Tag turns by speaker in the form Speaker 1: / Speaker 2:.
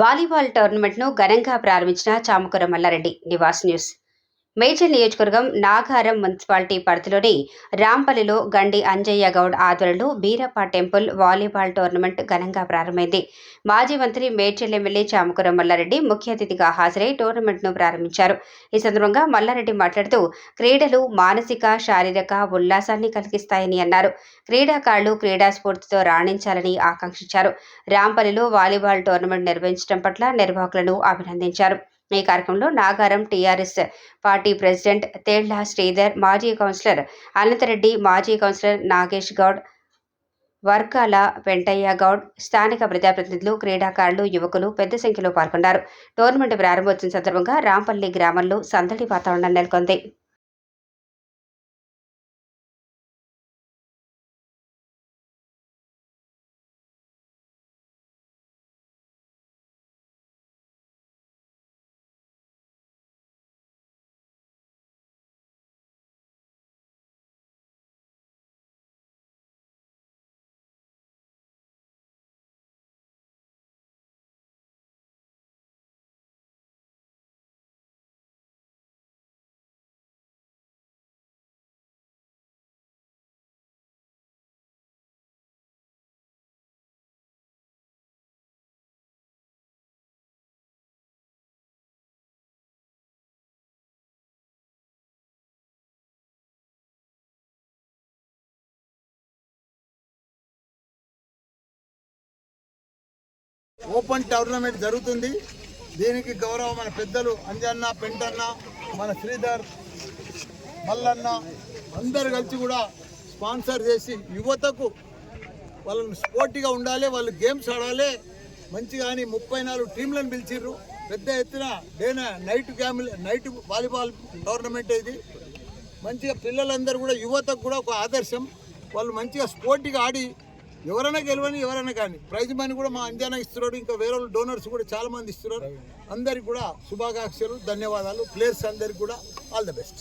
Speaker 1: Volleyball టోర్నమెంట్ను ఘనంగా ప్రారంభించిన చామకూర మల్లారెడ్డి నివాస్ న్యూస్. మేడ్చల్ నియోజకవర్గం నాగారం మున్సిపాలిటీ పరిధిలోని రాంపల్లిలో గండి అంజయ్య గౌడ్ ఆధ్వర్యంలో బీరప్ప టెంపుల్ వాలీబాల్ టోర్నమెంట్ ఘనంగా ప్రారంభమైంది. మాజీ మంత్రి మేడ్చల్ ఎమ్మెల్యే చామకూర మల్లారెడ్డి ముఖ్య అతిథిగా హాజరై టోర్నమెంట్ను ప్రారంభించారు. ఈ సందర్భంగా మల్లారెడ్డి మాట్లాడుతూ క్రీడలు మానసిక శారీరక ఉల్లాసాన్ని కలిగిస్తాయని అన్నారు. క్రీడాకారులు క్రీడా స్ఫూర్తితో రాణించాలని ఆకాంక్షించారు. రాంపల్లిలో వాలీబాల్ టోర్నమెంట్ నిర్వహించడం పట్ల నిర్వాహకులను అభినందించారు. ఈ కార్యక్రమంలో Nagaram TRS party president Thella Sridhar మాజీ కౌన్సిలర్ అనంతరెడ్డి మాజీ కౌన్సిలర్ నాగేష్ గౌడ్ వర్గాల వెంటయ్య గౌడ్ స్థానిక ప్రజాప్రతినిధులు క్రీడాకారులు యువకులు పెద్ద సంఖ్యలో పాల్గొన్నారు. టోర్నమెంట్ ప్రారంభోత్సవం సందర్భంగా రాంపల్లి గ్రామంలో సందడి వాతావరణం నెలకొంది.
Speaker 2: ఓపెన్ టోర్నమెంట్ జరుగుతుంది. దీనికి గౌరవం మన పెద్దలు అంజన్న పెంటన్న మన శ్రీధర్ మల్లన్న అందరు కలిసి కూడా స్పాన్సర్ చేసి యువతకు వాళ్ళని స్పోర్టీగా ఉండాలి వాళ్ళు గేమ్స్ ఆడాలి. మంచిగా అని ముప్పై నాలుగు టీంలను పిలిచిర్రు. పెద్ద ఎత్తున day and night game night volleyball tournament ఇది. మంచిగా పిల్లలందరూ కూడా యువతకు కూడా ఒక ఆదర్శం. వాళ్ళు మంచిగా స్పోర్టీగా ఆడి ఎవరైనా గెలవని ఎవరైనా కానీ. ప్రైజ్ మనీ కూడా మా అంజానా ఇస్తున్నాడు. ఇంకా వేరే వాళ్ళు డోనర్స్ కూడా చాలా మంది ఇస్తున్నారు. అందరికి కూడా శుభాకాంక్షలు ధన్యవాదాలు. ప్లేయర్స్ అందరికి కూడా ఆల్ ద బెస్ట్.